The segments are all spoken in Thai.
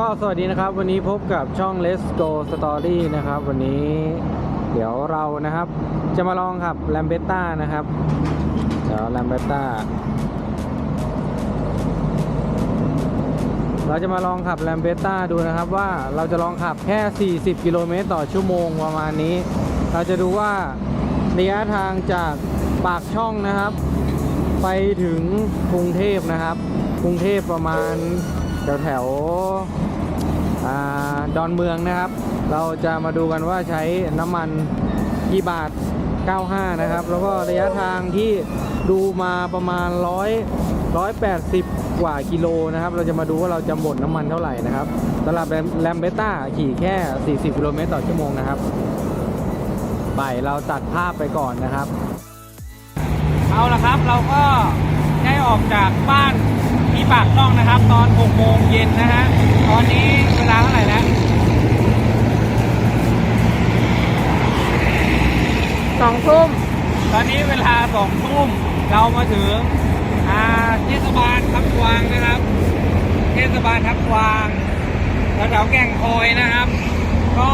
ก็สวัสดีนะครับ วันนี้พบกับช่อง Let's Go Story นะครับ วันนี้เดี๋ยวเรานะครับ จะมาลองขับ l a m b e t t a นะครับ เดี๋ยว l a m b e t t a เราจะมาลองขับ l a m b e t t a ดูนะครับว่าเราจะลองขับแค่ 40 กิโลเมตรต่อชั่วโมงประมาณนี้ เราจะดูว่าระยะทางจากปากช่องนะครับ ไปถึงกรุงเทพนะครับ กรุงเทพประมาณแถวแถว ดอนเมืองนะครับ เราจะมาดูกันว่าใช้น้ำมันกี่บาท 95 นะครับ แล้วก็ระยะทางที่ดูมาประมาณ 100 180 กว่ากิโลนะครับ เราจะมาดูว่าเราจะหมดน้ำมันเท่าไหร่นะครับสำหรับแลมเบต้าขี่แค่ 40 กิโลเมตรต่อชั่วโมงนะครับไปเราตัดภาพไปก่อนนะครับ เอาละครับเราก็ได้ออกจากบ้าน ปากช่องนะครับ ตอน6โมงเย็นนะฮะ ตอนนี้เวลาเท่าไหร่แล้วสองทุ่ม ตอนนี้เวลา2ทุ่มเรามาถึงอ่าเทศบาลทับกวางนะครับ เทศบาลทับกวางแถวๆแก่งคอยนะครับ ก็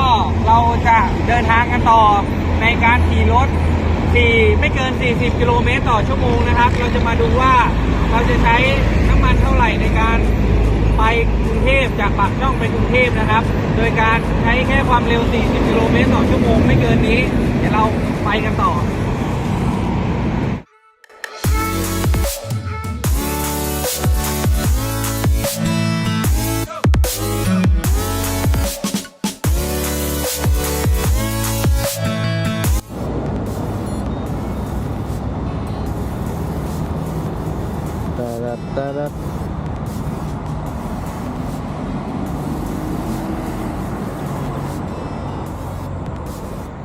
เราจะเดินทางกันต่อในการขี่รถขี่ไม่เกิน 40 กิโลเมตรต่อชั่วโมงนะครับ เราจะมาดูว่าเราจะใช้น้ำมันเท่าไหร่ในการไปกรุงเทพจากปากช่องไปกรุงเทพนะครับ โดยการใช้แค่ความเร็ว 40 กิโลเมตรต่อชั่วโมงไม่เกินนี้ เดี๋ยวเราไปกันต่อ ตะดัด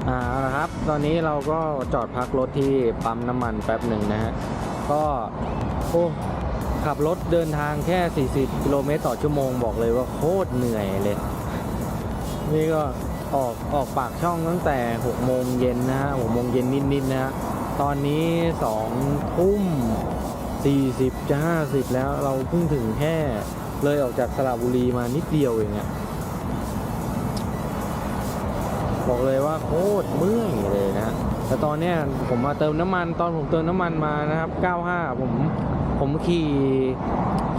อ่าเอาละครับ ตอนนี้เราก็จอดพักรถที่ปั๊มน้ำมันแป๊บหนึ่งนะฮะ ก็โอ้ขับรถเดินทางแค่ 40 กิโลเมตรต่อชั่วโมงบอกเลยว่าโคตรเหนื่อยเลย นี่ก็ออกออกปากช่องตั้งแต่ 6 โมงเย็นนะฮะ6โมงเย็นนิดๆนะฮะ ตอนนี้ 2 ทุ่ม 40 จะ 50 แล้วเราเพิ่งถึงแค่เลยออกจากสระบุรีมานิดเดียวเองอะบอกเลยว่าโคตรเมื่อยเลยนะ แต่ตอนเนี้ยผมมาเติมน้ำมันตอนผมเติมน้ำมันมานะครับ 95 ผมผมขี่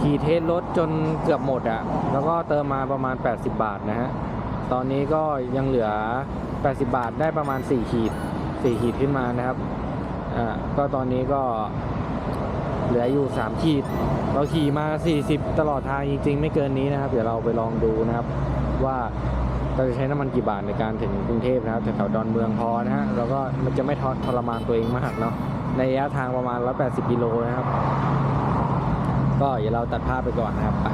ขี่เทสรถจนเกือบหมดอะแล้วก็เติมมาประมาณ 80 บาทนะฮะ ตอนนี้ก็ยังเหลือ 80 บาทได้ประมาณ 4 ขีด 4 ขีดขึ้นมานะครับ อ่า ก็ตอนนี้ก็ เหลืออยู่ 3 ขีด เราขี่มา 40 ตลอดทางจริง ๆ ไม่เกินนี้นะครับ เดี๋ยวเราไปลองดูนะครับ ว่าเราจะใช้น้ำมันกี่บาทในการถึงกรุงเทพนะครับแถวๆดอนเมืองพอนะฮะแล้วก็มันจะไม่ทรทรมานตัวเองมากเนาะในระยะทางประมาณ 180 กิโลนะครับ ก็เดี๋ยวเราตัดภาพไปก่อนนะครับไป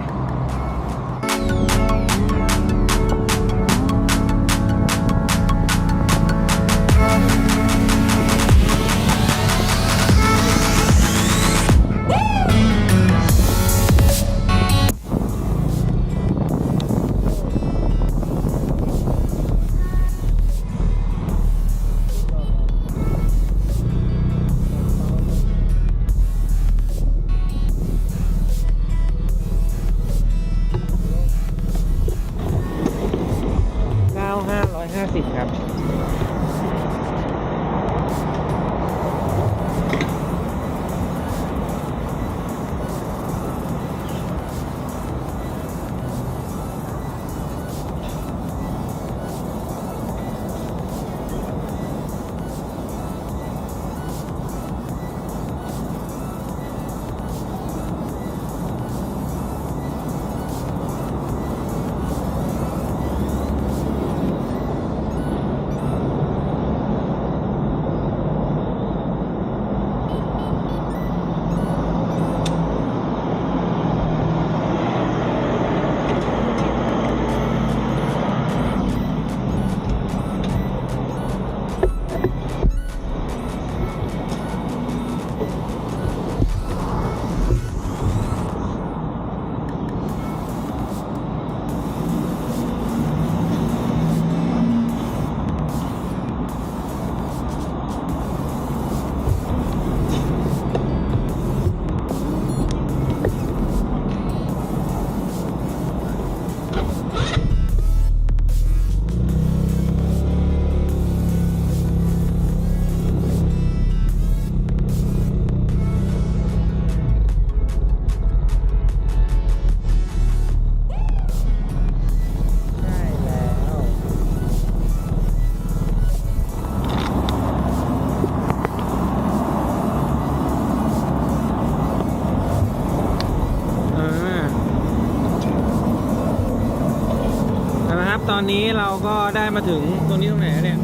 อนนี้เราก็ได้มาถึงตรงนี้ตรงไหนเนี่ย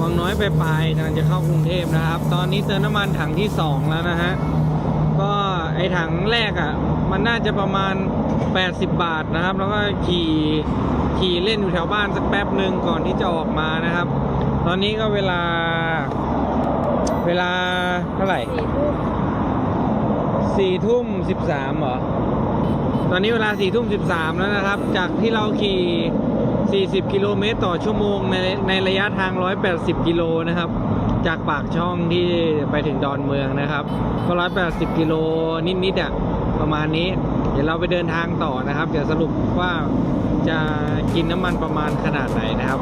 วังน้อยไปปลายกำลังจะเข้ากรุงเทพนะครับ ตอนนี้เติมน้ำมันถังที่สองแล้วนะฮะ ก็ไอถังแรกอะ่ะ มันน่าจะประมาณ 80 บาทนะครับ แล้วก็ขี่ขี่เล่นอยู่แถวบ้านสักแป๊บหนึ่งก่อนที่จะออกมานะครับ ตอนนี้ก็เวลา เวลาเท่าไหร่สี่ทุ่มสิบสามเหรอ ตอนนี้เวลาสี่ทุ่มสิบสามแล้วนะครับ จากที่เราขี่ 40 กิโลเมตรต่อชั่วโมงในในระยะทาง 180 กิโลนะครับ จากปากช่องที่ไปถึงดอนเมืองนะครับ ก็180 กิโลนิดๆอะประมาณนี้ เดี๋ยวเราไปเดินทางต่อนะครับ เดี๋ยวสรุปว่าจะกินน้ำมันประมาณขนาดไหนนะครับ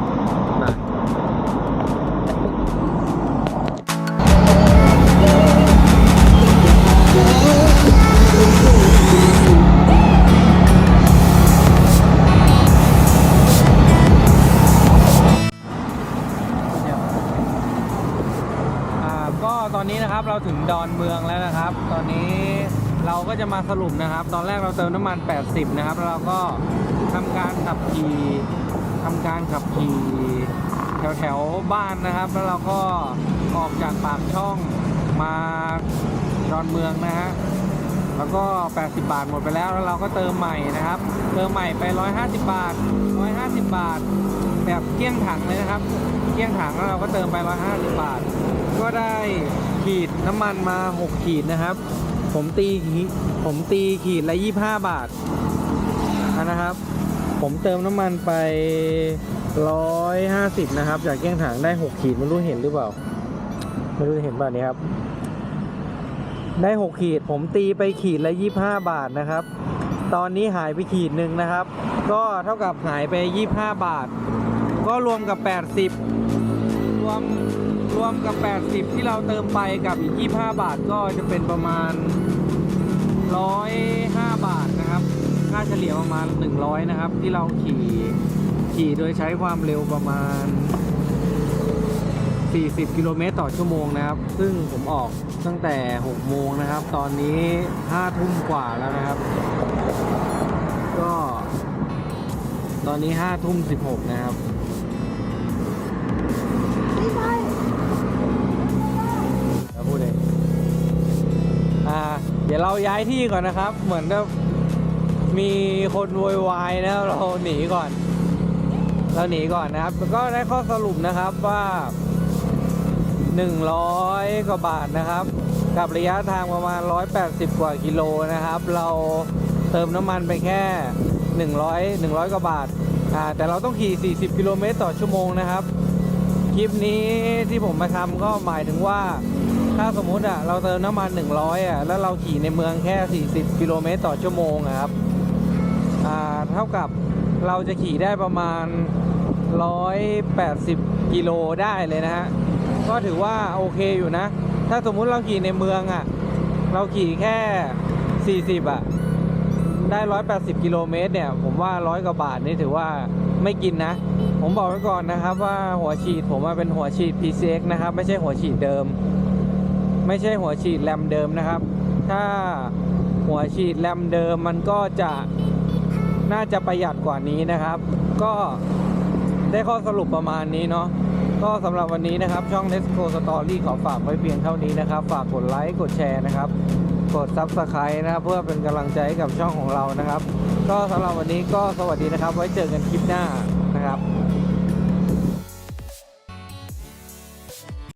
อนนี้นะครับเราถึงดอนเมืองแล้วนะครับ ตอนนี้เราก็จะมาสรุปนะครับ ตอนแรกเราเติมน้ำมัน 80 นะครับ แล้วเราก็ทำการขับขี่ทำการขับขี่แถวแถวบ้านนะครับ แล้วเราก็ออกจากปากช่องมาดอนเมืองนะฮะแล้วก็ 80 บาทหมดไปแล้ว แล้วเราก็เติมใหม่นะครับ เติมใหม่ไป 150 บาท 150 บาท แบบเกี้ยงถังเลยนะครับ เกี้ยงถังแล้วเราก็เติมไป 150 บาท ก็ได้ขีดน้ำมันมา 6 ขีดนะครับ ผมตีผมตีขีดละ 25 บาทนะครับ ผมเติมน้ำมันไป 150 นะครับ จากเกลี้ยงถังได้ 6 ขีดไม่รู้เห็นหรือเปล่า ไม่รู้จะเห็นป่ะนี้ครับ ได้ 6 ขีด ผมตีไปขีดละ 25 บาทนะครับ ตอนนี้หายไปขีดหนึ่งนะครับ ก็เท่ากับหายไป 25 บาท ก็รวมกับ 80 รวม รวมกับ 80 ที่เราเติมไปกับอีก 25 บาทก็จะเป็นประมาณ 105 บาทนะครับ ค่าเฉลี่ยประมาณ 100 นะครับ ที่เราขี่ขี่โดยใช้ความเร็วประมาณ 40 กิโลเมตรต่อชั่วโมงนะครับ ซึ่งผมออกตั้งแต่ 6 โมงนะครับ ตอนนี้ 5 ทุ่มกว่าแล้วนะครับ ก็ ตอนนี้ 5 ทุ่ม 16 นะครับ ยวเราย้ายที่ก่อนนะครับ เหมือนกับมีคนโวยวายนะเราหนีก่อน เราหนีก่อนนะครับแล้วก็ได้ข้อสรุปนะครับว่า100กว่าบาทนะครับ กับระยะทางประมาณ 180 กว่ากิโลนะครับ เราเติมน้ำมันไปแค่ 100 100 กว่าบาทอ่าแต่เราต้องขี่ 40 กิโลเมตรต่อชั่วโมงนะครับ คลิปนี้ที่ผมมาทำก็หมายถึงว่า ถ้าสมมุติอะเราเติมน้ำมัน 100อะแล้วเราขี่ในเมืองแค่ 40 กิโลเมตรต่อชั่วโมงครับอ่าเท่ากับเราจะขี่ได้ประมาณ 180 กิโลได้เลยนะฮะก็ถือว่าโอเคอยู่นะ ถ้าสมมุติเราขี่ในเมืองอะเราขี่แค่ 40 อะ ได้ 180 กิโลเมตรเนี่ย ผมว่าร้อยกว่าบาทนี่ถือว่าไม่กินนะ ผมบอกไว้ก่อนนะครับว่าหัวฉีดผมมาเป็นหัวฉีด PCX นะครับ ไม่ใช่หัวฉีดเดิม ไม่ใช่หัวฉีดแรมเดิมนะครับ ถ้าหัวฉีดแรมเดิมมันก็จะน่าจะประหยัดกว่านี้นะครับ ก็ได้ข้อสรุปประมาณนี้เนาะก็สำหรับวันนี้นะครับ ช่อง Nesco Story ขอฝากไว้เพียงเท่านี้นะครับ ฝากกดไลค์กดแชร์นะครับ กด Subscribe นะครับ เพื่อเป็นกำลังใจให้กับช่องของเรานะครับ ก็สำหรับวันนี้ก็สวัสดีนะครับ ไว้เจอกันคลิปหน้านะครับ